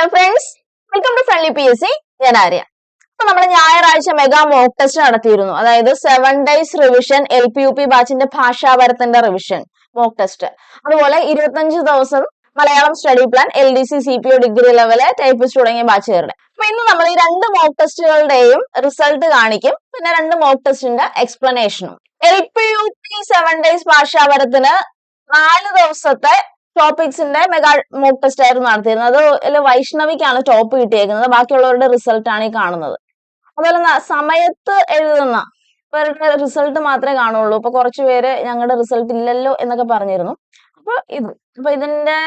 Hello friends welcome to friendly P S C ഞാൻ ആര്യ. അപ്പൊ നമ്മൾ ഞായറാഴ്ച മെഗാ മോക്ക് ടെസ്റ്റ് നടത്തിയിരുന്നു. അതായത് seven days revision L P U P ബാച്ചിന്റെ ഭാഷാപരത്തിന്റെ റിവിഷൻ മോക്ക് ടെസ്റ്റ് അതുപോലെ ഇരുപത്തഞ്ച് ദിവസം Malayalam study plan L D C C P O degree level typist തുടങ്ങിയ ബാച്ചുകാരുടെ അപ്പൊ ഇന്ന് നമ്മൾ ഈ രണ്ട് മോക്ക് ടെസ്റ്റുകളുടെയും റിസൾട്ട് കാണിക്കും. പിന്നെ രണ്ട് മോക്ക് ടെസ്റ്റിന്റെ എക്സ്പ്ലനേഷനും L P U P seven days ഭാഷാപരത്തിന് നാല് ദിവസത്തെ ടോപ്പിക്സിന്റെ മെഗാ മോക്ക് ടെസ്റ്റ് ആയിരുന്നു നടത്തിയിരുന്നത്. അതിൽ വൈഷ്ണവിക്കാണ് ടോപ്പ് കിട്ടിയേക്കുന്നത്. ബാക്കിയുള്ളവരുടെ റിസൾട്ട് ആണ് ഈ കാണുന്നത്. അതുപോലെ സമയത്ത് എഴുതുന്ന ഇവരുടെ റിസൾട്ട് മാത്രമേ കാണുള്ളൂ. അപ്പൊ കുറച്ചു പേര് ഞങ്ങളുടെ റിസൾട്ട് ഇല്ലല്ലോ എന്നൊക്കെ പറഞ്ഞിരുന്നു. അപ്പൊ ഇത് അപ്പൊ ഇതിന്റെ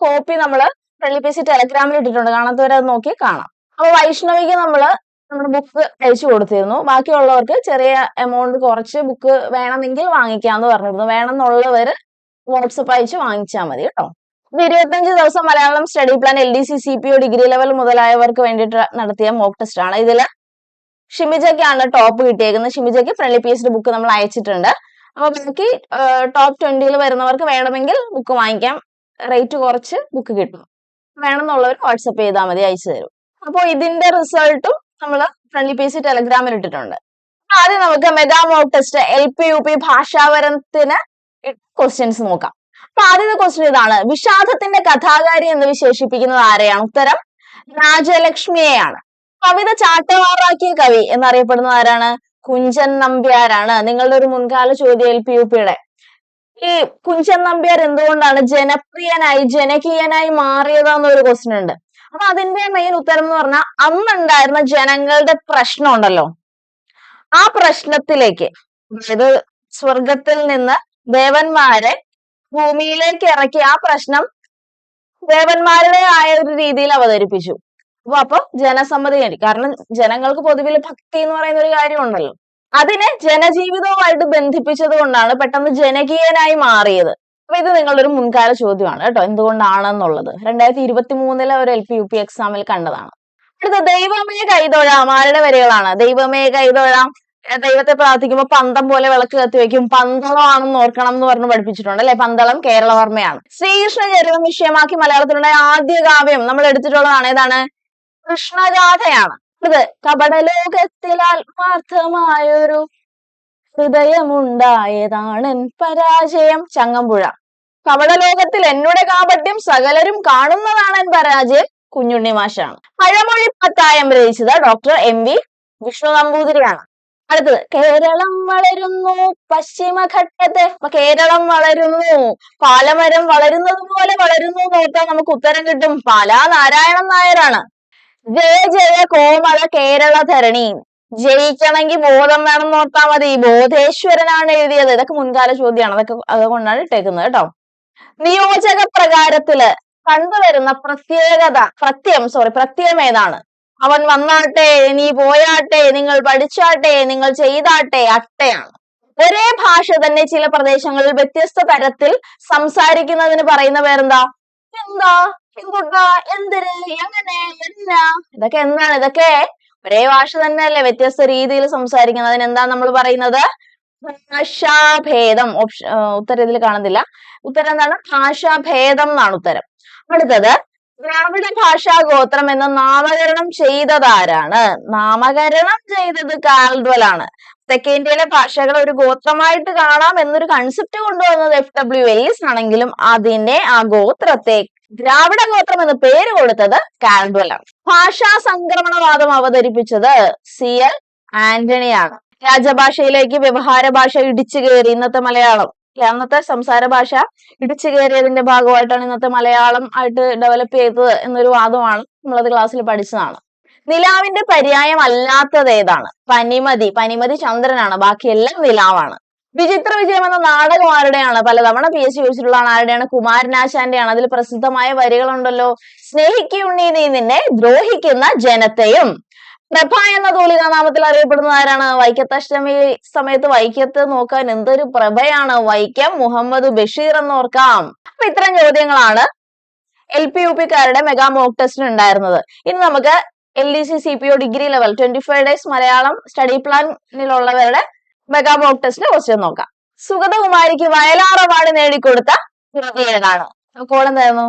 കോപ്പി നമ്മൾ പ്രളിപ്പിച്ച് ടെലഗ്രാമിൽ ഇട്ടിട്ടുണ്ട്. കാണാത്തവരെ അത് നോക്കി കാണാം. അപ്പൊ വൈഷ്ണവിക്ക് നമ്മൾ നമ്മുടെ ബുക്ക് അയച്ചു കൊടുത്തിരുന്നു. ബാക്കിയുള്ളവർക്ക് ചെറിയ എമൗണ്ട് കുറച്ച് ബുക്ക് വേണമെങ്കിൽ വാങ്ങിക്കാന്ന് പറഞ്ഞിരുന്നു. വേണമെന്നുള്ളവര് വാട്സപ്പ് അയച്ച് വാങ്ങിച്ചാൽ മതി കേട്ടോ. അപ്പൊ ഇരുപത്തഞ്ച് ദിവസം Malayalam study plan L D C C P O degree level മുതലായവർക്ക് വേണ്ടിയിട്ട് നടത്തിയ മോക്ക് ടെസ്റ്റ് ആണ്. ഇതിൽ ഷിമിജയ്ക്കാണ് ടോപ്പ് കിട്ടിയേക്കുന്നത്. ഷിമിജയ്ക്ക് ഫ്രണ്ട്ലി പി എച്ച് ബുക്ക് നമ്മൾ അയച്ചിട്ടുണ്ട്. അപ്പൊ ബാക്കി ടോപ്പ് ട്വന്റിയിൽ വരുന്നവർക്ക് വേണമെങ്കിൽ ബുക്ക് വാങ്ങിക്കാം. റേറ്റ് കുറച്ച് ബുക്ക് കിട്ടും. വേണമെന്നുള്ളവർ വാട്സപ്പ് ചെയ്താൽ മതി അയച്ചു തരും. അപ്പോൾ ഇതിന്റെ റിസൾട്ടും നമ്മൾ ഫ്രണ്ട്ലി പി എസ് ടെലഗ്രാമിൽ ഇട്ടിട്ടുണ്ട്. ആദ്യം നമുക്ക് mega mock test L P U P ഭാഷാപരത്തിന് questions നോക്കാം. അപ്പൊ ആദ്യത്തെ ക്വസ്റ്റ്യൻ ഇതാണ്. വിഷാദത്തിന്റെ കഥാകാരി എന്ന് വിശേഷിപ്പിക്കുന്നത് ആരെയാണ്? ഉത്തരം രാജലക്ഷ്മിയെയാണ്. കവിത ചാട്ടവാറാക്കിയ കവി എന്നറിയപ്പെടുന്നത് ആരാണ്? കുഞ്ചൻ നമ്പ്യാരാണ്. നിങ്ങളുടെ ഒരു മുൻകാല ചോദ്യം എൽ പി യു പിയുടെ ഈ കുഞ്ചൻ നമ്പ്യാർ എന്തുകൊണ്ടാണ് ജനപ്രിയനായി ജനകീയനായി മാറിയതെന്നൊരു ക്വസ്റ്റ്യൻ ഉണ്ട്. അപ്പൊ അതിന്റെ മെയിൻ ഉത്തരം എന്ന് പറഞ്ഞാൽ അന്നുണ്ടായിരുന്ന ജനങ്ങളുടെ പ്രശ്നമുണ്ടല്ലോ ആ പ്രശ്നത്തിലേക്ക് അതായത് സ്വർഗത്തിൽ നിന്ന് ദേവന്മാരെ ഭൂമിയിലേക്ക് ഇറക്കി ആ പ്രശ്നം ദേവന്മാരുടെ ആയ ഒരു രീതിയിൽ അവതരിപ്പിച്ചു. അപ്പൊ അപ്പൊ ജനസമ്മതി നേടി. കാരണം ജനങ്ങൾക്ക് പൊതുവിൽ ഭക്തി എന്ന് പറയുന്ന ഒരു കാര്യമുണ്ടല്ലോ അതിനെ ജനജീവിതവുമായിട്ട് ബന്ധിപ്പിച്ചത് കൊണ്ടാണ് പെട്ടെന്ന് ജനകീയനായി മാറിയത്. അപ്പൊ ഇത് നിങ്ങളുടെ ഒരു മുൻകാല ചോദ്യമാണ് കേട്ടോ. എന്തുകൊണ്ടാണെന്നുള്ളത്? രണ്ടായിരത്തി ഇരുപത്തി മൂന്നിലെ ഒരു എൽ പി യു പി എക്സാമിൽ കണ്ടതാണ്. അടുത്ത ദൈവമേ കൈതൊഴാം. ആരുടെ വരികളാണ്? ദൈവമേ കൈതൊഴാം. ദൈവത്തെ പ്രാർത്ഥിക്കുമ്പോൾ പന്തം പോലെ വിളക്ക് കത്തി വയ്ക്കും. പന്തളമാണെന്ന് ഓർക്കണം എന്ന് പറഞ്ഞ് പഠിപ്പിച്ചിട്ടുണ്ട് അല്ലെ? പന്തളം കേരളവർമ്മയാണ്. ശ്രീകൃഷ്ണ ചരിതം വിഷയമാക്കി മലയാളത്തിലുള്ള ആദ്യ കാവ്യം നമ്മൾ എടുത്തിട്ടുള്ളതാണ് ഏതാണ്? കൃഷ്ണഗാഥയാണ് ഇത് കപടലോകത്തിൽ ആത്മാർത്ഥമായൊരു ഹൃദയമുണ്ടായതാണൻ പരാജയം ചങ്ങമ്പുഴ. കപടലോകത്തിൽ എന്നുടെ കാപട്യം സകലരും കാണുന്നതാണ് പരാജയം കുഞ്ഞുണ്ണി മാഷാണ്. പഴമൊഴി പത്തായം രചിച്ചത് ഡോക്ടർ എം വി വിഷ്ണു നമ്പൂതിരിയാണ് അടുത്തത്. കേരളം വളരുന്നു. പശ്ചിമഘട്ടത്തെ കേരളം വളരുന്നു. പാലമരം വളരുന്നത് പോലെ വളരുന്നു ഓർത്താൽ നമുക്ക് ഉത്തരം കിട്ടും പാലാ നാരായണൻ നായരാണ്. ജയ ജയ കോമള കേരള ധരണി. ജയിക്കണമെങ്കിൽ ബോധം വേണം ഓർത്താൽ മതി. ബോധേശ്വരനാണ് എഴുതിയത്. ഇതൊക്കെ മുൻകാല ചോദ്യമാണ്. അതൊക്കെ അതുകൊണ്ടാണ് ഇട്ടേക്കുന്നത് കേട്ടോ. നിയോജക പ്രകാരത്തിൽ കണ്ടുവരുന്ന പ്രത്യേകത പ്രത്യം സോറി പ്രത്യയം ഏതാണ്? അവൻ വന്നാട്ടെ നീ പോയാട്ടെ നിങ്ങൾ പഠിച്ചാട്ടെ നിങ്ങൾ ചെയ്താട്ടെ അട്ടയാണ്. ഒരേ ഭാഷ തന്നെ ചില പ്രദേശങ്ങളിൽ വ്യത്യസ്ത തരത്തിൽ സംസാരിക്കുന്നതിന് പറയുന്ന പേരെന്താ? എന്താ? എന്തുട്ടാ? എന്തിന്? എങ്ങനെ? എന്നാ? ഇതൊക്കെ എന്താണ്? ഇതൊക്കെ ഒരേ ഭാഷ തന്നെ അല്ലേ വ്യത്യസ്ത രീതിയിൽ സംസാരിക്കുന്നതിന് എന്താ നമ്മൾ പറയുന്നത്? ഭാഷാഭേദം. ഓപ്ഷൻ ഉത്തരം ഇതിൽ കാണുന്നില്ല. ഉത്തരം എന്താണ്? ഭാഷാഭേദം എന്നാണ് ഉത്തരം. അടുത്തത് ദ്രാവിഡ ഭാഷാ ഗോത്രം എന്ന നാമകരണം ചെയ്തതാരാണ്? നാമകരണം ചെയ്തത് കാൽഡ്വൽ ആണ്. തെക്കേ ഇന്ത്യയിലെ ഭാഷകൾ ഒരു ഗോത്രമായിട്ട് കാണാം എന്നൊരു കൺസെപ്റ്റ് കൊണ്ടുവന്നത് എഫ് ഡബ്ല്യു എല്ലിസ് ആണെങ്കിലും അതിനെ ആ ഗോത്രത്തെ ദ്രാവിഡ ഗോത്രം എന്ന് പേര് കൊടുത്തത് കാൽഡ്വൽ ആണ്. ഭാഷാ സംക്രമണവാദം അവതരിപ്പിച്ചത് സി എൽ ആന്റണിയാണ് രാജഭാഷയിലേക്ക് വ്യവഹാര ഭാഷ ഇടിച്ചു കയറി. ഇന്നത്തെ മലയാളം. അന്നത്തെ സംസാര ഭാഷ ഇടിച്ചു കയറിയതിന്റെ ഭാഗമായിട്ടാണ് ഇന്നത്തെ മലയാളം ആയിട്ട് ഡെവലപ്പ് ചെയ്തത് എന്നൊരു വാദമാണ് നമ്മളത് ക്ലാസ്സിൽ പഠിച്ചതാണ്. നിലാവിന്റെ പര്യായം അല്ലാത്തത് ഏതാണ്? പനിമതി. പനിമതി ചന്ദ്രനാണ്. ബാക്കിയെല്ലാം നിലാവാണ്. വിചിത്ര വിജയം എന്ന നാടകം ആരുടെയാണ്? പലതവണ പി എസ് സി ചോദിച്ചിട്ടുള്ളതാണ് ആരുടെയാണ്? കുമാരനാശാന്റെയാണ്. അതിൽ പ്രസിദ്ധമായ വരികളുണ്ടല്ലോ. സ്നേഹിക്കുണ്ണി നീ നിന്നെ ദ്രോഹിക്കുന്ന ജനത്തെയും പ്രഭ എന്ന തൂലിക നാമത്തിൽ അറിയപ്പെടുന്നത് ആരാണ്? വൈക്കത്തഷ്ടമി സമയത്ത് വൈക്കത്ത് നോക്കാൻ എന്തൊരു പ്രഭയാണ്? വൈക്കം മുഹമ്മദ് ബഷീർ എന്ന് ഓർക്കാം അപ്പൊ ഇത്തരം ചോദ്യങ്ങളാണ് എൽ പി യു പിക്കാരുടെ മെഗാ മോക്ക് ടെസ്റ്റിന് ഉണ്ടായിരുന്നത്. ഇനി നമുക്ക് L D C C P O degree level twenty five days Malayalam study പ്ലാനിലുള്ളവരുടെ mega mock ടെസ്റ്റിന്റെ ക്വസ്റ്റ്യൻ നോക്കാം. സുഗതകുമാരിക്ക് വയലാർ അവാർഡ് നേടിക്കൊടുത്ത കൃതി ഏതാണ്? കോൾ എന്തായിരുന്നു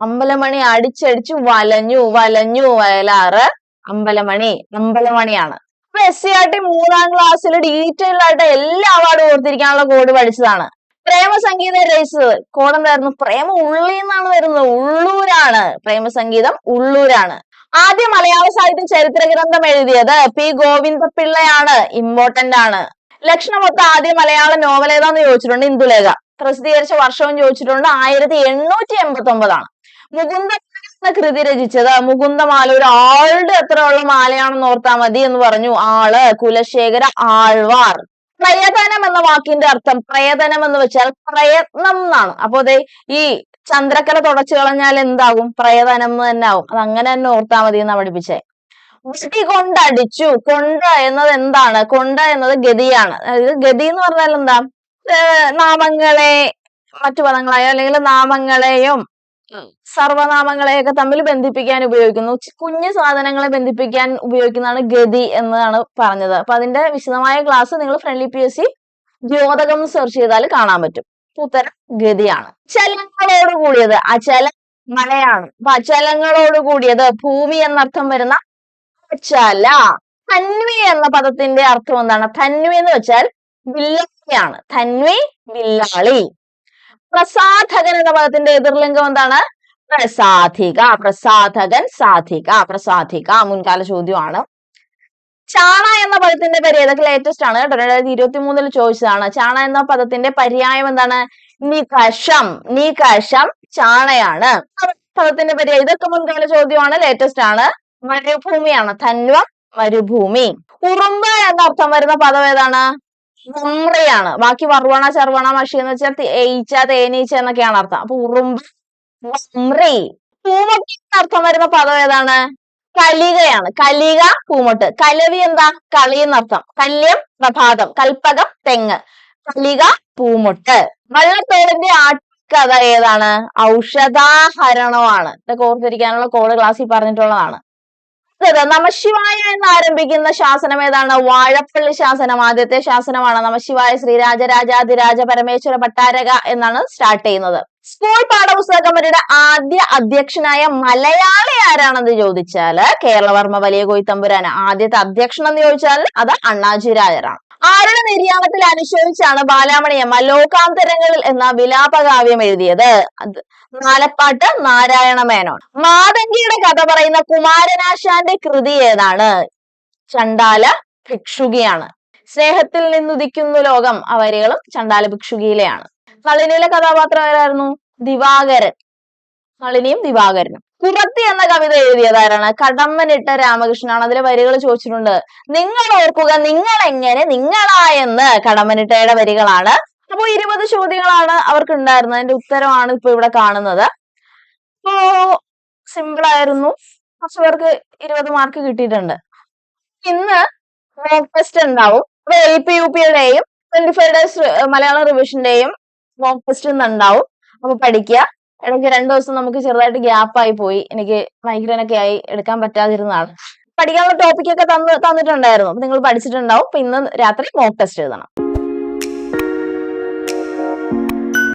അമ്പലമണി അടിച്ചടിച്ചു വലഞ്ഞു വലഞ്ഞു വയലാറ്. അമ്പലമണി അമ്പലമണിയാണ്. അപ്പൊ എസ് സി ആർ ടി മൂന്നാം ക്ലാസ്സിൽ ഡീറ്റെയിൽ ആയിട്ട് എല്ലാ അവാർഡും ഓർത്തിരിക്കാനുള്ള കോഡ് പഠിച്ചതാണ്. പ്രേമസംഗീതം രചിച്ചത് കോഡ് എന്തായിരുന്നു? പ്രേമ ഉള്ളി എന്നാണ് വരുന്നത്. ഉള്ളൂരാണ്. പ്രേമസംഗീതം ഉള്ളൂരാണ്. ആദ്യ മലയാള സാഹിത്യ ചരിത്ര ഗ്രന്ഥം എഴുതിയത് പി ഗോവിന്ദപിള്ളയാണ്. ഇമ്പോർട്ടന്റ് ആണ്. ലക്ഷണമൊത്ത ആദ്യ മലയാള നോവൽ ഏതാന്ന് ചോദിച്ചിട്ടുണ്ട് ഇന്ദുലേഖ. പ്രസിദ്ധീകരിച്ച വർഷവും ചോദിച്ചിട്ടുണ്ട് ആയിരത്തി എണ്ണൂറ്റി എൺപത്തി ഒമ്പതാണ് മുകുന്ദ എന്ന കൃതി രചിച്ചത്. മുകുന്ദമാല ആളുടെ എത്രയുള്ള മാലയാണെന്ന് ഓർത്താ മതി എന്ന് പറഞ്ഞു ആൾ കുലശേഖര ആൾവാർ പ്രയതനം എന്ന വാക്കിന്റെ അർത്ഥം പ്രയതനം എന്ന് വെച്ചാൽ പ്രയത്നം എന്നാണ്. അപ്പൊ അതെ ഈ ചന്ദ്രക്കല തുടച്ചു കളഞ്ഞാൽ എന്താകും? പ്രയതനം എന്ന് തന്നെ ആവും. അത് അങ്ങനെ തന്നെ ഓർത്താ മതി എന്നാ പഠിപ്പിച്ചേ. വൃഷ്ടി കൊണ്ടടിച്ചു. കൊണ്ട എന്നത് എന്താണ്? കൊണ്ട എന്നത് ഗതിയാണ്. അതായത് ഗതി എന്ന് പറഞ്ഞാൽ എന്താ? നാമങ്ങളെ മറ്റു പദങ്ങളായോ അല്ലെങ്കിൽ നാമങ്ങളെയും സർവനാമങ്ങളെയൊക്കെ തമ്മിൽ ബന്ധിപ്പിക്കാൻ ഉപയോഗിക്കുന്നു. കുഞ്ഞു സാധനങ്ങളെ ബന്ധിപ്പിക്കാൻ ഉപയോഗിക്കുന്നതാണ് ഗതി എന്നാണ് പറഞ്ഞത്. അപ്പൊ അതിന്റെ വിശദമായ ക്ലാസ് നിങ്ങൾ ഫ്രണ്ട്ലി പി എസ് സി ദ്യോതകം സെർച്ച് ചെയ്താൽ കാണാൻ പറ്റും. ഉത്തരം ഗതിയാണ്. ചലങ്ങളോട് കൂടിയത് അച്ചല മലയാണ് അപ്പൊ അചലങ്ങളോട് കൂടിയത് ഭൂമി എന്നർത്ഥം വരുന്ന അച്ചല തന്വി എന്ന പദത്തിന്റെ അർത്ഥം എന്താണ്? തന്വി എന്ന് വെച്ചാൽ വില്ലാളിയാണ് തന്വി വില്ലാളി പ്രസാധകൻ എന്ന പദത്തിന്റെ എതിർലിംഗം എന്താണ്? പ്രസാധിക പ്രസാധകൻ സാധിക പ്രസാധിക മുൻകാല ചോദ്യമാണ്. ചാണ എന്ന പദത്തിന്റെ പേര് ഏതൊക്കെ ലേറ്റസ്റ്റ് ആണ്? കേട്ടോ രണ്ടായിരത്തി ഇരുപത്തി മൂന്നിൽ ചോദിച്ചതാണ്. ചാണ എന്ന പദത്തിന്റെ പര്യായം എന്താണ്? നികഷം നികഷം ചാണയാണ്. പദത്തിന്റെ പേര് ഇതൊക്കെ മുൻകാല ചോദ്യമാണ്? ലേറ്റസ്റ്റ് ആണ്. മരുഭൂമിയാണ്. ധന്വ മരുഭൂമി. ഉറുമ്പ് എന്ന അർത്ഥം വരുന്ന പദം ഏതാണ്? വമ്രയാണ് ബാക്കി വർവണ ചർവണ മഷി എന്ന് വെച്ചാൽ ഏയിച്ച തേനീച്ച എന്നൊക്കെയാണ് അർത്ഥം. അപ്പൊ ഉറുമ്പ് വമ്രി പൂമൊട്ട് അർത്ഥം വരുന്ന പദം ഏതാണ്? കലികയാണ്. കലിക പൂമൊട്ട്. കലവി എന്താ? കളി എന്നർത്ഥം. കല്യം പ്രഭാതം. കൽപ്പകം തെങ്ങ്. കലിക പൂമൊട്ട്. വള്ളത്തോടിന്റെ ആട്ടിക്കഥ ഏതാണ്? ഔഷധാഹരണമാണ്. ഇതൊക്കെ ഓർത്തിരിക്കാനുള്ള കോഡ് ക്ലാസ്സിൽ പറഞ്ഞിട്ടുള്ളതാണ്. അടുത്തത് നമശിവായ എന്ന് ആരംഭിക്കുന്ന ശാസനം ഏതാണ്? വാഴപ്പള്ളി ശാസനം. ആദ്യത്തെ ശാസനമാണ് നമശിവായ ശ്രീരാജരാജാതിരാജ പരമേശ്വര ഭട്ടാരക എന്നാണ് സ്റ്റാർട്ട് ചെയ്യുന്നത്. സ്കൂൾ പാഠപുസ്തക കമ്മിറ്റിയുടെ ആദ്യ അധ്യക്ഷനായ മലയാളി ആരാണെന്ന് ചോദിച്ചാൽ കേരളവർമ്മ വലിയ കോയിത്തമ്പുരാന് ആദ്യത്തെ അധ്യക്ഷൻ എന്ന് ചോദിച്ചാൽ അത് അണ്ണാജി രായരാണ് ആരുടെ നിര്യാണത്തിൽ അനുശോചിച്ചാണ് ബാലാമണിയമ്മ ലോകാന്തരങ്ങളിൽ എന്ന വിലാപകാവ്യം എഴുതിയത്? നാലപ്പാട്ട് നാരായണ മേനോൻ. മാതങ്കിയുടെ കഥ പറയുന്ന കുമാരനാശാന്റെ കൃതി ഏതാണ്? ചണ്ടാല ഭിക്ഷുകിയാണ്. സ്നേഹത്തിൽ നിന്നുദിക്കുന്നു ലോകം ആ വരികളും ചണ്ടാല ഭിക്ഷുകിയിലെയാണ്. നളിനിയിലെ കഥാപാത്രം ആരായിരുന്നു ദിവാകരൻ. നളിനിയും ദിവാകരനും. കുറത്തി എന്ന കവിത എഴുതിയതാരാണ്? കടമ്മനിട്ട രാമകൃഷ്ണനാണ്. അതിലെ വരികൾ ചോദിച്ചിട്ടുണ്ട്. നിങ്ങൾ ഓർക്കുക നിങ്ങൾ എങ്ങനെ നിങ്ങളായെന്ന് കടമ്മനിട്ടയുടെ വരികളാണ്. അപ്പൊ ഇരുപത് ചോദ്യങ്ങളാണ് അവർക്ക് ഉണ്ടായിരുന്നത് അതിന്റെ ഉത്തരമാണ് ഇപ്പൊ ഇവിടെ കാണുന്നത്. അപ്പോ സിമ്പിൾ ആയിരുന്നു. കുറച്ച് പേർക്ക് ഇരുപത് മാർക്ക് കിട്ടിയിട്ടുണ്ട്. ഇന്ന് മോക്ക് ടെസ്റ്റ് ഉണ്ടാവും. എൽ പി യു പിയുടെയും ട്വന്റി ഫൈവ് ഡേയ്സ് മലയാളം റിവിഷന്റെയും മോക്ക് ടെസ്റ്റ് ഇന്ന് ഉണ്ടാവും. അപ്പൊ പഠിക്കുക. ഇടയ്ക്ക് രണ്ടു ദിവസം നമുക്ക് ചെറുതായിട്ട് ഗ്യാപ്പ് ആയി പോയി. എനിക്ക് മൈഗ്രൈനൊക്കെ ആയി. എടുക്കാൻ പറ്റാതിരുന്നതാണ്. പഠിക്കാനുള്ള ടോപ്പിക്കൊക്കെ തന്ന് തന്നിട്ടുണ്ടായിരുന്നു. നിങ്ങൾ പഠിച്ചിട്ടുണ്ടാവും. ഇന്ന് രാത്രി മോക്ക് ടെസ്റ്റ് എഴുതണം.